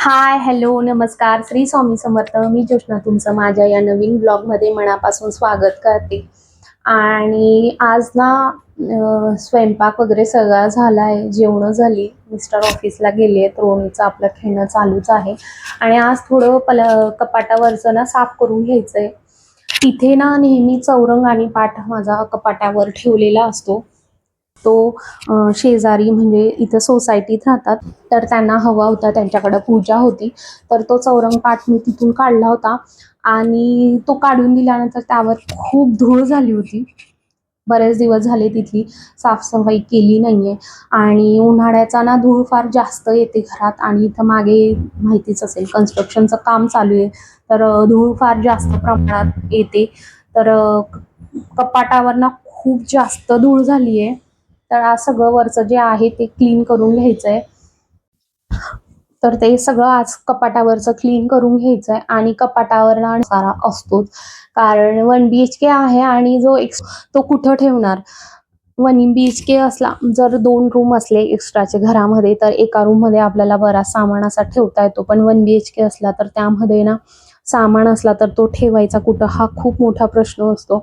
Hi hello नमस्कार. श्री स्वामी समर्थ. मी ज्योष्णा तुमचं माझ्या या नवीन ब्लॉगमध्ये मनापासून स्वागत करते. आणि आज ना स्वयंपाक वगैरे सगळा झाला आहे जेवणं झाली. मिस्टर ऑफिसला गेले आहेत. रोणीचं आपलं खेळणं चालूच आहे. आणि आज थोडं पल कपाटावरचं ना साफ करून घ्यायचं आहे तिथे ना नेहमी चौरंग आणि पाठ माझा कपाटावर ठेवलेला असतो. तो शेजारी म्हणजे इथं सोसायटीत राहतात. तर त्यांना हवा होता त्यांच्याकडे पूजा होती. तर तो चौरंग पाठ मी तिथून काढला होता. आणि तो काढून दिल्यानंतर त्यावर खूप धूळ झाली होती. बरेच दिवस झाले तिथली साफसफाई केली नाही आहे आणि उन्हाळ्याचा ना धूळ फार जास्त येते घरात आणि इथं मागे माहितीच असेल कन्स्ट्रक्शनचं काम चालू आहे. तर धूळ फार जास्त प्रमाणात येते. तर कपाटावर ना खूप जास्त धूळ झाली आहे तर आज सगळं वरचं जे आहे ते क्लीन करून घ्यायचं आहे तर ते सगळं आज कपाटावरचं क्लीन करून घ्यायचं आहे आणि कपाटावर ना सारा असतोच. कारण वन बी एच के आहे आणि जो एक्स तो कुठं ठेवणार? वन बी एच के असला जर दोन रूम असले एक्स्ट्राचे घरामध्ये तर एका रूममध्ये आपल्याला बराच सामान असा ठेवता येतो. पण वन बी एच के असला तर त्यामध्ये ना सामान असला तर तो ठेवायचा कुठं? हा खूप मोठा प्रश्न असतो.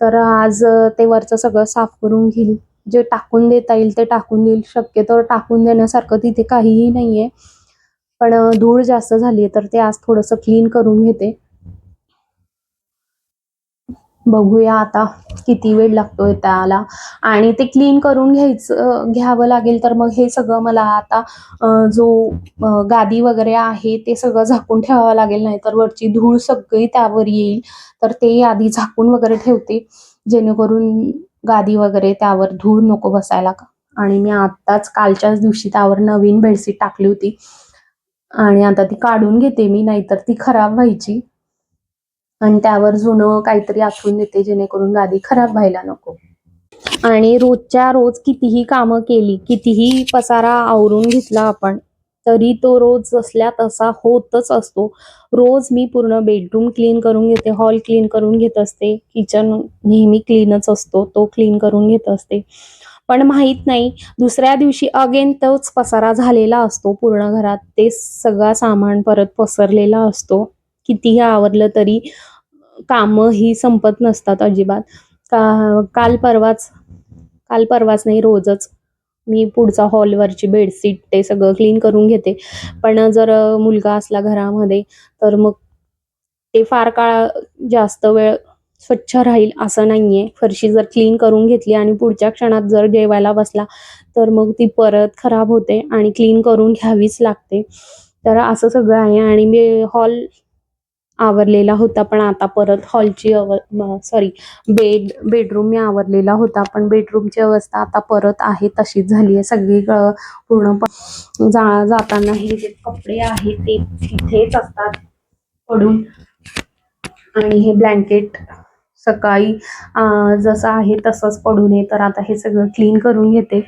तर आज ते वरचं सगळं साफ करून घेईल. जे टाकून देता येईल ते टाकून देईल. शक्यतो टाकून देण्यासारखं तिथे काहीही नाहीये. पण धूळ जास्त झाली आहे तर ते आज थोडंसं क्लीन करून घेते. बघूया आता किती वेळ लागतोय त्याला. आणि ते क्लीन करून घ्यायचं घ्यावं लागेल तर मग हे सगळं मला आता जो गादी वगैरे आहे ते सगळं झाकून ठेवावं लागेल. नाही तर वरची धूळ सगळी त्यावर येईल. तर ते आधी झाकून वगैरे ठेवते. जेणेकरून गादी वगैरे त्यावर धूळ नको बसायला आणि मी आत्ताच कालच्याच दिवशी त्यावर नवीन बेडशीट टाकली होती. आणि आता ती काढून घेते मी नाहीतर ती खराब व्हायची. आणि त्यावर जुनं काहीतरी आखून देते जेणेकरून गादी खराब व्हायला नको. आणि रोजच्या रोज कितीही कामं केली कितीही पसारा आवरून घेतला आपण तरी तो रोज असल्या तसा होतच असतो. रोज मी पूर्ण बेडरूम क्लीन करून घेते हॉल क्लीन करून घेत असते. किचन नेहमी क्लीनच असतो तो क्लीन करून घेत असते. पण माहीत नाही दुसऱ्या दिवशी अगेन तोच पसारा झालेला असतो पूर्ण घरात. ते सगळा सामान परत पसरलेला असतो. कितीही आवरलं तरी कामं ही संपत नसतात अजिबात. का काल परवाच काल परवाच नाही रोजच मी पुढचा हॉलवरची बेडशीट ते सगळं क्लीन करून घेते. पण जर मुलगा असला घरामध्ये तर मग ते फार काळ जास्त वेळ स्वच्छ राहील असं नाहीये. फरशी जर क्लीन करून घेतली आणि पुढच्या क्षणात जर जेवायला बसला तर मग ती परत खराब होते आणि क्लीन करून घ्यावीच लागते. तर असं सगळं आहे आणि मी हॉल आवरलेला होता पण आता परत हॉलची अव सॉरी बेड बेडरूम मी आवरलेला होता पण बेडरूमची अवस्था आता परत आहे तशीच झाली आहे सगळी पूर्ण जा जाताना हे जे कपडे आहेत ते तिथेच असतात पडून. आणि हे ब्लँकेट सकाळी जसं आहे तसंच पडू नये तर आता हे सगळं क्लीन करून घेते.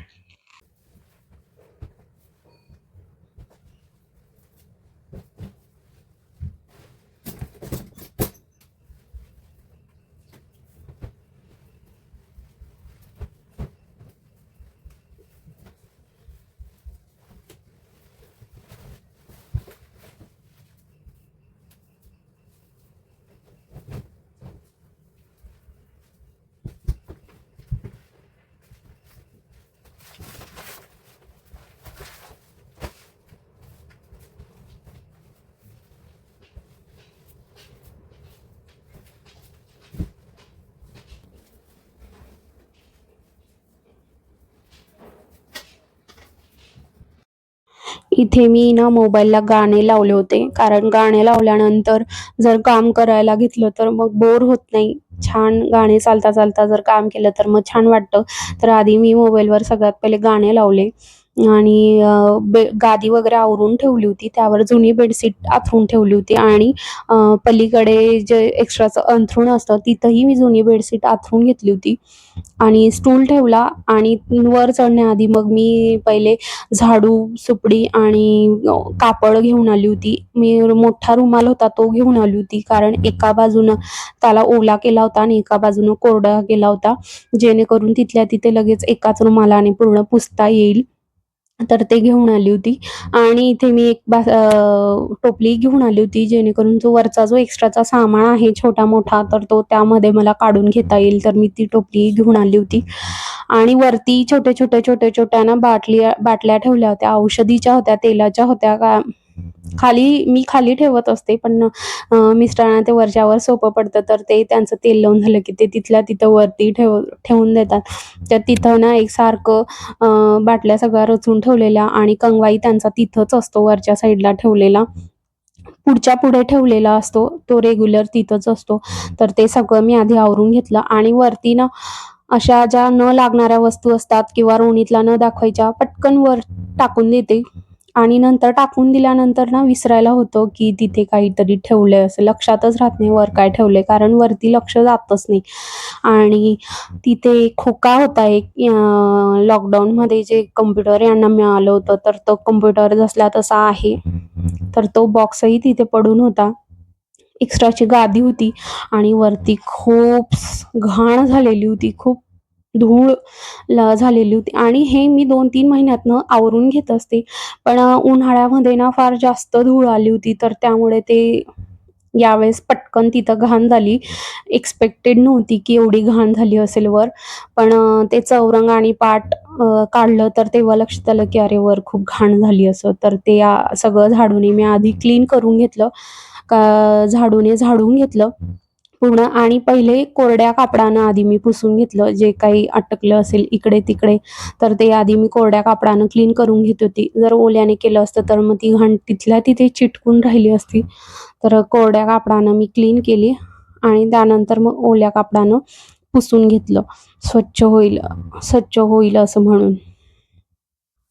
इथे मी ना मोबाईलला गाणे लावले होते. कारण गाणे लावल्यानंतर जर काम करायला घेतलं तर मग बोर होत नाही. छान गाणे चालता चालता जर काम केलं तर मग छान वाटतं. तर आधी मी मोबाईलवर सगळ्यात पहिले गाणे लावले. आणि बे गादी वगैरे आवरून ठेवली होती. त्यावर जुनी बेडशीट आथरून ठेवली होती आणि पलीकडे जे एक्स्ट्राचं अंथरूण असतं तिथंही मी जुनी बेडशीट आथरून घेतली होती. आणि स्टूल ठेवला आणि वर चढण्याआधी मग मी पहिले झाडू सुपडी आणि कापड घेऊन आली होती. मी मोठा रुमाल होता तो घेऊन आली होती कारण एका बाजूनं त्याला ओला केला होता आणि एका बाजूनं कोरडा केला होता. जेणेकरून तिथल्या तिथे लगेच एकाच रुमालाने पूर्ण पुसता येईल. तर ते घेऊन आली होती. आणि इथे मी एक बा टोपली घेऊन आली होती जेणेकरून जो वरचा जो एक्स्ट्राचा सामान आहे छोटा मोठा तर तो त्यामध्ये मला काढून घेता येईल. तर मी ती टोपली घेऊन आली होती. आणि वरती छोटे छोटे छोटे छोट्या ना बाटल्या बाटल्या ठेवल्या होत्या औषधीच्या होत्या तेलाच्या होत्या का खाली मी खाली ठेवत असते पण मिस्टरांना ते वरच्यावर सोपं पडतं तर ते त्यांचं तेल लावून झालं की ते तिथल्या तिथं वरती ठेव ठेवून देतात. तर तिथं ना एक सारखं बाटल्या सगळ्या रचून ठेवलेल्या आणि कंगवाई त्यांचा तिथंच असतो वरच्या साईडला ठेवलेला. पुढच्या पुढे ठेवलेला असतो तो रेग्युलर तिथंच असतो. तर ते सगळं मी आधी आवरून घेतलं आणि वरती ना अशा ज्या न लागणाऱ्या वस्तू असतात किंवा रोणीतला न दाखवायच्या पटकन वर टाकून देते. आणि नंतर टाकून दिल्यानंतर ना विसरायला होतं की तिथे काहीतरी ठेवलंय असं. लक्षातच राहत नाही वर काय ठेवलंय कारण वरती लक्ष जातच नाही. आणि तिथे खोका होता एक लॉकडाऊनमध्ये जे कम्प्युटर यांना मिळालं होतं तर तो कम्प्युटर जसला तसा आहे. तर तो बॉक्सही तिथे पडून होता. एक्स्ट्राची गादी होती आणि वरती खूप घाण झालेली होती खूप धूळ झालेली होती. आणि हे मी दोन तीन महिन्यातनं आवरून घेत असते. पण उन्हाळ्यामध्ये ना फार जास्त धूळ आली होती. तर त्यामुळे ते यावेळेस पटकन तिथं घाण झाली. एक्सपेक्टेड नव्हती की एवढी घाण झाली असेल वर. पण ते चौरंग आणि पाट काढलं तर तेव्हा लक्षात आलं की अरे वर खूप घाण झाली असं. तर ते सगळं झाडूने मी आधी क्लीन करून घेतलं. का झाडूने झाडून घेतलं. पूर्ण आणि पहिले कोरड्या कापडानं आधी मी पुसून घेतलं. जे काही अटकलं असेल इकडे तिकडे तर ते आधी मी कोरड्या कापडानं क्लीन करून घेत होती. जर ओल्याने केलं असतं तर मग ती घाण तिथल्या तिथे चिटकून राहिली असती. तर कोरड्या कापडानं मी क्लीन केली आणि त्यानंतर मग ओल्या कापडानं पुसून घेतलं. स्वच्छ होईल स्वच्छ होईल असं म्हणून.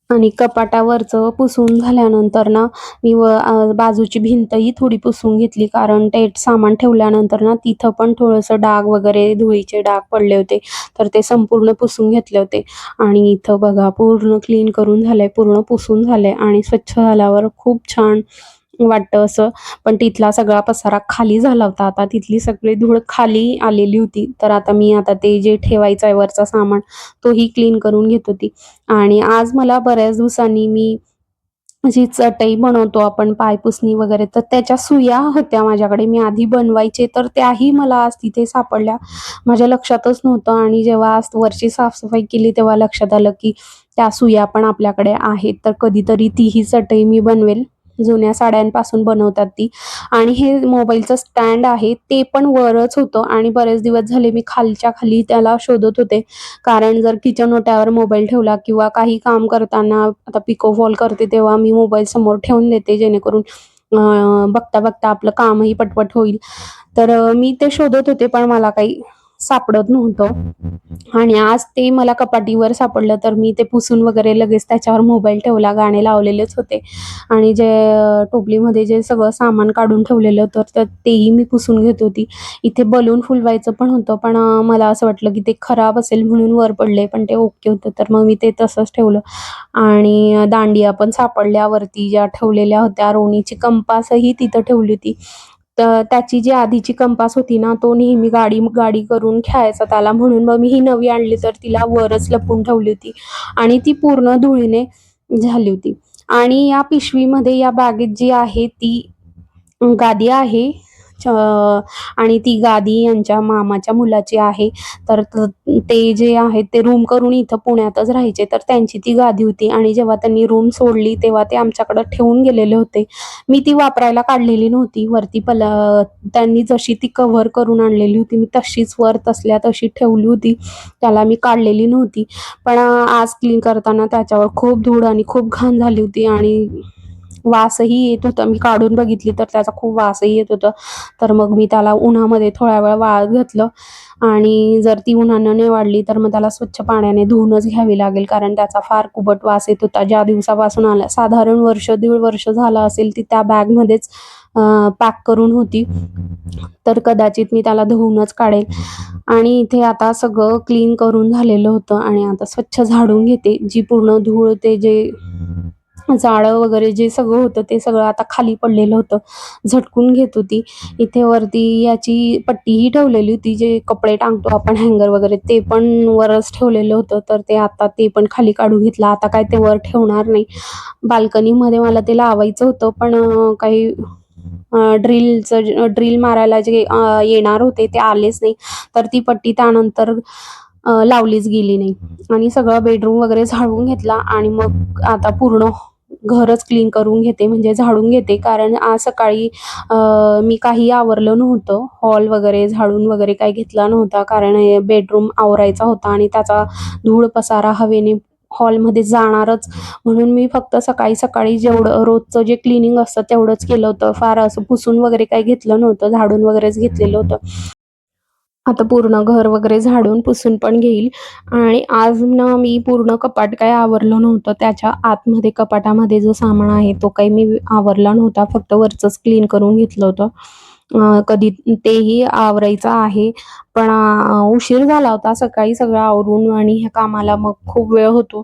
आणि कपाटावरचं पुसून झाल्यानंतर ना मी व बाजूची भिंतही थोडी पुसून घेतली. कारण ते सामान ठेवल्यानंतर ना तिथं पण थोडंसं डाग वगैरे धुळीचे डाग पडले होते. तर ते संपूर्ण पुसून घेतले होते. आणि इथं बघा पूर्ण क्लीन करून झालंय पूर्ण पुसून झालंय. आणि स्वच्छ झाल्यावर खूप छान वाटतं असं. पण तिथला सगळा पसारा खाली झाला होता. आता तिथली सगळी धूळ खाली आलेली होती. तर आता मी आता ते जे ठेवायचं आहे वरचा सामान तोही क्लीन करून घेत होती. आणि आज मला बऱ्याच दिवसांनी मी जी चटई बनवतो आपण पायपुसणी वगैरे तर त्याच्या सुया होत्या माझ्याकडे. मी आधी बनवायचे तर त्याही मला आज तिथे सापडल्या. माझ्या लक्षातच नव्हतं. आणि जेव्हा आज वरची साफसफाई केली तेव्हा लक्षात आलं की त्या सुया पण आपल्याकडे आहेत. तर कधीतरी तीही चटई मी बनवेल. जुन्या साड्यांपासून बनवतात ती. आणि हे मोबाईलचं स्टँड आहे ते पण वरच होतं. आणि बरेच दिवस झाले मी खालच्या खाली त्याला शोधत होते. कारण जर किचन ओट्यावर मोबाईल ठेवला किंवा काही काम करताना आता पिको फॉल करते तेव्हा मी मोबाईल समोर ठेवून देते जेणेकरून बघता बघता आपलं कामही पटपट होईल. तर मी ते शोधत होते पण मला काही सापडत नव्हतं. आणि आज ते मला कपाटीवर सापडलं तर मी ते पुसून वगैरे लगेच त्याच्यावर मोबाईल ठेवला गाणे लावलेलेच होते. आणि जे टोपलीमध्ये जे सगळं सामान काढून ठेवलेलं होतं तर तेही मी पुसून घेत होती. इथे बलून फुलवायचं पण होतं पण मला असं वाटलं की ते खराब असेल म्हणून वर पडले पण ते ओके होतं तर मग मी ते तसंच ठेवलं. आणि दांडिया पण सापडल्यावरती ज्या ठेवलेल्या होत्या रोणीची कंपासही तिथं ठेवली होती. तर त्याची जी आधीची कंपास होती ना तो नेहमी गाडी गाडी करून खेळायचा त्याला म्हणून. मग मी ही नवी आणली तर तिला वरच लपून ठेवली होती आणि ती पूर्ण धुळीने झाली होती. आणि या पिशवीमध्ये या बागेत जी आहे ती गादी आहे आणि ती गादी यांच्या मामाच्या मुलाची आहे. तर ते जे आहेत ते रूम करून इथं पुण्यातच राहायचे. तर त्यांची ती गादी होती. आणि जेव्हा त्यांनी रूम सोडली तेव्हा ते आमच्याकडं ठेवून गेलेले होते. मी ती वापरायला काढलेली नव्हती. वरती पल त्यांनी जशी ती कव्हर करून आणलेली होती मी तशीच वर तसल्या तशी ठेवली होती. त्याला मी काढलेली नव्हती. पण आज क्लीन करताना त्याच्यावर खूप धूळ आणि खूप घाण झाली होती. आणि वासही येत होता. मी काढून बघितली तर त्याचा खूप वासही येत होता. तर मग मी त्याला उन्हामध्ये थोड्या वेळ वाळत घातलं. आणि जर ती उन्हानं नाही वाढली तर मग त्याला स्वच्छ पाण्याने धुवूनच घ्यावी लागेल. कारण त्याचा फार कुबट वास येत होता. ज्या दिवसापासून आला साधारण वर्ष दीड वर्ष झालं असेल ती त्या बॅगमध्येच पॅक करून होती. तर कदाचित मी त्याला धुवूनच काढेल. आणि इथे आता सगळं क्लीन करून झालेलं होतं. आणि आता स्वच्छ झाडून घेते. जी पूर्ण धूळ ते जे जाळं वगैरे जे सगळं होतं ते सगळं आता खाली पडलेलं होतं. झटकून घेत होती. इथे वरती याची पट्टीही ठेवलेली होती जे कपडे टांगतो आपण हँगर वगैरे ते पण वरच ठेवलेलं होतं. तर ते आता ते पण खाली काढून घेतलं. आता काय ते वर ठेवणार नाही. बाल्कनीमध्ये मला ते लावायचं होतं पण काही ड्रिलचं ड्रिल मारायला जे येणार होते ते आलेच नाही. तर ती पट्टी त्यानंतर लावलीच गेली नाही. आणि सगळं बेडरूम वगैरे झाडून घेतला आणि मग आता पूर्ण घरच क्लीन करून घेते म्हणजे झाडून घेते. कारण आज सकाळी मी काही आवरलं नव्हतं. हॉल वगैरे झाडून वगैरे काही घेतला नव्हता. कारण बेडरूम आवरायचा होता आणि त्याचा धूळ पसारा हवेने हॉलमध्ये जाणारच. म्हणून मी फक्त सकाळी सकाळी जेवढं रोजचं जे क्लिनिंग असतं तेवढंच केलं होतं. फार असं पुसून वगैरे काही घेतलं नव्हतं. झाडून वगैरेच घेतलेलं होतं. आता पूर्ण घर वगैरे झाडून पुसून पण घेईल. आणि आज ना मी पूर्ण कपाट काय आवरलं नव्हतं. त्याच्या आतमध्ये कपाटामध्ये जो सामान आहे तो काही मी आवरला नव्हता. फक्त वरचंच क्लीन करून घेतलं होतं. कधी तेही आवरायचं आहे. पण उशीर झाला होता. सकाळी सगळं आवरून आणि ह्या कामाला मग खूप वेळ होतो.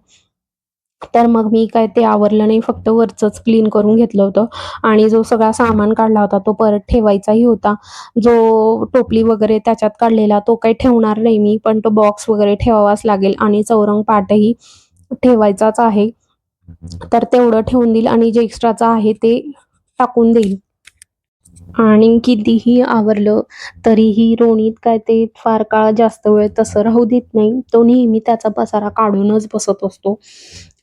तर मग मी काय ते आवरलं नाही फक्त वरचंच क्लीन करून घेतलं होतं. आणि जो सगळा सामान काढला होता तो परत ठेवायचाही होता. जो टोपली वगैरे त्याच्यात काढलेला तो काही ठेवणार नाही मी पण तो बॉक्स वगैरे ठेवावाच लागेल आणि चौरंग पाटही ठेवायचाच आहे. तर तेवढं ठेवून देईल आणि जे एक्स्ट्राचं आहे ते टाकून देईल. आणि कितीही आवरलं तरीही रोणीत काय ते फार काळ जास्त वेळ तसं राहू देत नाही. तो नेहमी त्याचा पसारा काढूनच बसत असतो.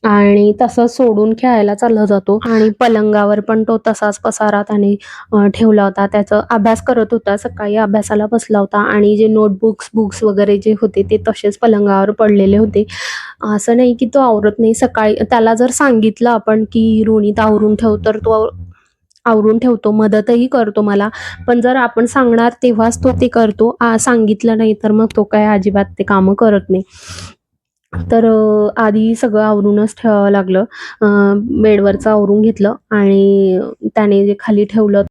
आणि तसंच सोडून खेळायला चालला जातो. आणि पलंगावर पण तो तसाच पसारा त्याने ठेवला होता. त्याचा अभ्यास करत होता. सकाळी अभ्यासाला बसला होता. आणि जे नोटबुक्स बुक्स वगैरे जे होते ते तसेच पलंगावर पडलेले होते. असं नाही की तो आवरत नाही. सकाळी त्याला जर सांगितलं आपण की रोणीत आवरून ठेव तर तो आवरून ठेवतो मदतही करतो मला. पण जर आपण सांगणार तेव्हाच तो ते करतो. आ, सांगितलं नाही तर मग तो काय अजिबात ते कामं करत नाही. तर आधी सगळं आवरूनच ठेवावं लागलं. बेडवरचं आवरून घेतलं आणि त्याने जे खाली ठेवलं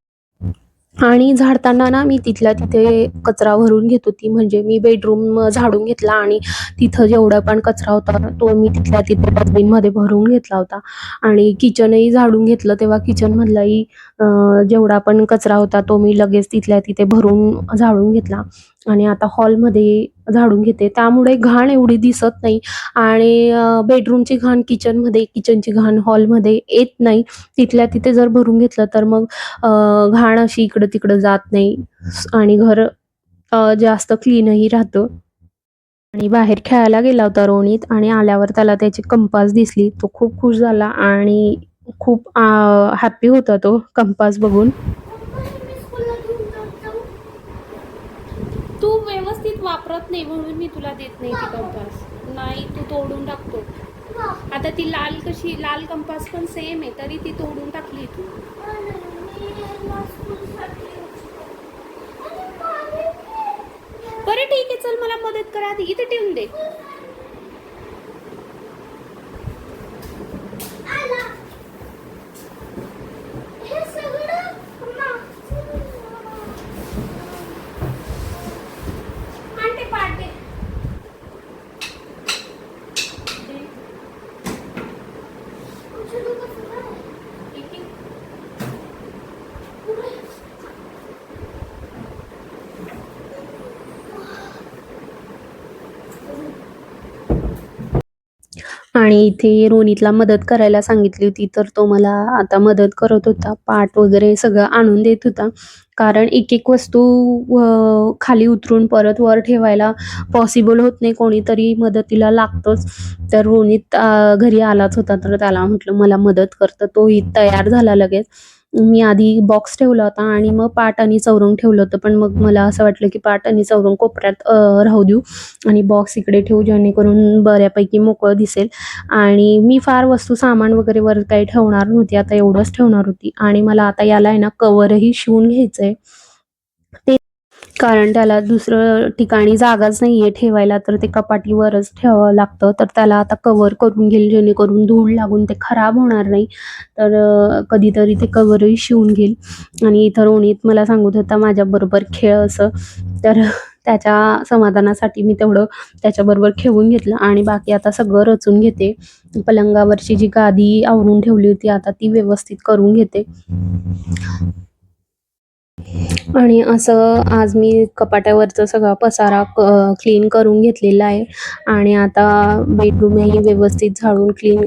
आणि झाडताना ना मी तिथल्या तिथे कचरा भरून घेत होती. म्हणजे मी बेडरूम झाडून घेतला आणि तिथं जेवढा पण कचरा होता तो मी तिथल्या तिथे डस्टबिनमध्ये भरून घेतला होता. आणि किचनही झाडून घेतलं. तेव्हा किचनमधलाही मधलाही जेवढा पण कचरा होता तो मी लगेच तिथल्या तिथे भरून झाडून घेतला. आणि आता हॉलमध्ये झाडून घेते. त्यामुळे घाण एवढी दिसत नाही. आणि बेडरूमची घाण किचनमध्ये किचनची घाण हॉलमध्ये येत नाही. तिथल्या तिथे जर भरून घेतलं तर मग घाण अशी इकडं तिकडं जात नाही. आणि घर जास्त क्लीनही राहतं. आणि बाहेर खेळायला गेला होता रोणीत आणि आल्यावर त्याला त्याची कंपास दिसली. तो खूप खुश झाला आणि खूप हॅप्पी होता तो कंपास बघून. तू व्यवस्थित वापरत नाही म्हणून मी तुला देत नाही ती कंपास नाही तू तोडून टाकतो. आता ती लाल कशी लाल कंपास पण सेम आहे तरी ती तोडून टाकली तू. बरं ठीक आहे चल मला मदत करा आधी. इथे ठेवून दे आण ते पाट दे. दे. एक- एक. आणि इथे रोनीतला मदत करायला सांगितली होती तर तो मला आता मदत करत होता. पाट वगैरे सगळं आणून देत होता. कारण एक एक वस्तू खाली उतरून परत वर ठेवायला पॉसिबल होत नाही. कोणीतरी मदतीला लागतोच. तर रोनित घरी आलाच होता तर त्याला म्हटलं मला मदत करतं तोही तयार झाला लगेच. मी आधी बॉक्स ठेवला होता आणि मग पाट आणि चौरंग ठेवलं होतं. पण मग मला असं वाटलं की पाट आणि चौरंग कोपऱ्यात राहू देऊ. आणि बॉक्स इकडे ठेवू जेणेकरून बऱ्यापैकी मोकळं दिसेल. आणि मी फार वस्तू सामान वगैरे वर काही ठेवणार नव्हती. आता एवढंच ठेवणार होती. आणि मला आता याला आहे ना कवरही शिवून घ्यायचं आहे ते कारण त्याला दुसरं ठिकाणी जागाच नाहीये ठेवायला तर ते कपाटीवरच ठेवावं लागतं. तर त्याला आता कवर करून घेईल जेणेकरून धूळ लागून ते खराब होणार नाही. तर कधीतरी ते कवरही शिवून घेईल. आणि इथं रोणीत मला सांगत होता माझ्याबरोबर खेळ असं. तर त्याच्या समाधानासाठी मी तेवढं त्याच्याबरोबर खेळून घेतलं. आणि बाकी आता सगळं रचून घेते. पलंगावरची जी गादी आवरून ठेवली होती आता ती व्यवस्थित करून घेते. आणि असं आज मी कपाटावरचा सगळा पसारा क्लीन करून घेतलेला आहे. आणि आता बेडरूमही व्यवस्थित झाडून क्लीन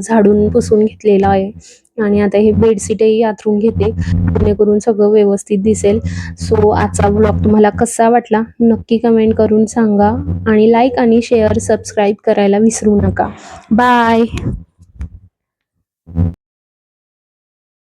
झाडून पुसून घेतलेला आहे. आणि आता हे बेडशीटही आथरून घेते. जेणेकरून सगळं व्यवस्थित दिसेल. सो आजचा ब्लॉग तुम्हाला कसा वाटला? नक्की कमेंट करून सांगा. आणि लाईक आणि शेअर सबस्क्राईब करायला विसरू नका. बाय